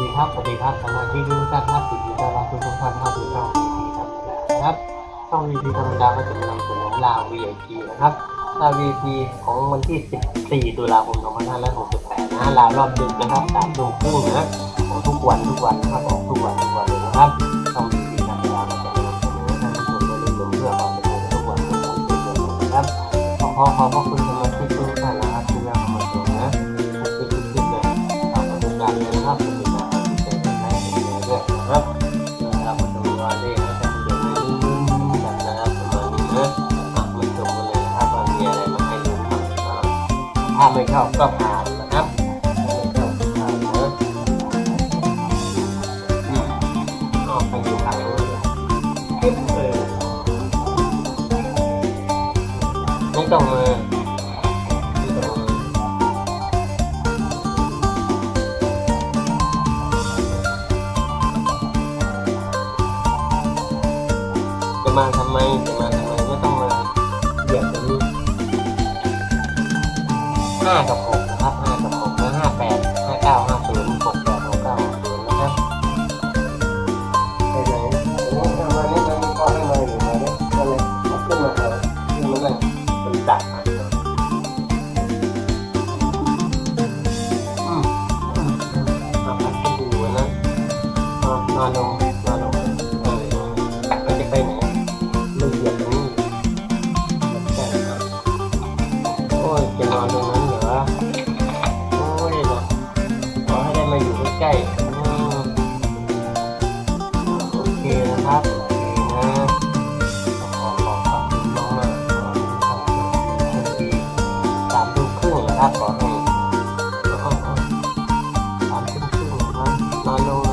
ดีครับ สวัสดีครับสมาชิกทุกท่านครับยินดีต้อนรับทุกท่านเข้าสู่ช่อง VP ธรรมดานะครับ ช่อง VP ธรรมดาก็จะนำเสนอลาว VIP นะครับลาว VIP ของวันที่ 14 ตุลาคม 2568 นะลาวรอบดึกนะครับ3ทุ่มครึ่งนะของทุกวันทุกวันนะครับของทุกวันทุกวันเลยนะครับช่อง VP ธรรมดาก็จะนำเสนอท่านผู้ชมได้เรียนรู้เพื่อความเป็นไปทุกวันทุกวันทุกวันนะครับขอขอขอบพระคุณสมาชิกทุกท่านนะครับที่รับมาชมนะทุกคลิปทุกคลิปเลยฝากกดติดตามเลยนะครับ นะครับเรามาดูว่าเลขแล้วจะเป็นยังไงกันนะครับประมาณนี้นะอะมาชมกันเลยนะครับว่ามีอะไรมาให้ดูบ้างนะครับถ้าไม่ชอบก็ผ่านนะครับถ้าไม่ชอบก็ผ่านนะอืมก็ไปดูทางเลยคลิปเลยไม่ต้องมาไมาทำไมจะมาทำไมไม่ต้องมาเหยียบตรงนี้ห้ากับหกนะครับห้ากับ โอ้ยจะนอนตรงนั้นเหรอ โอ้ยนะขอให้ได้มาอยู่ใกล้ๆอืมโอเคนะครับโอคนะขอขอบคุณมากๆสามทุ่มครึ่งนะบขอให้สามทุ่มครึ่งนะครับลง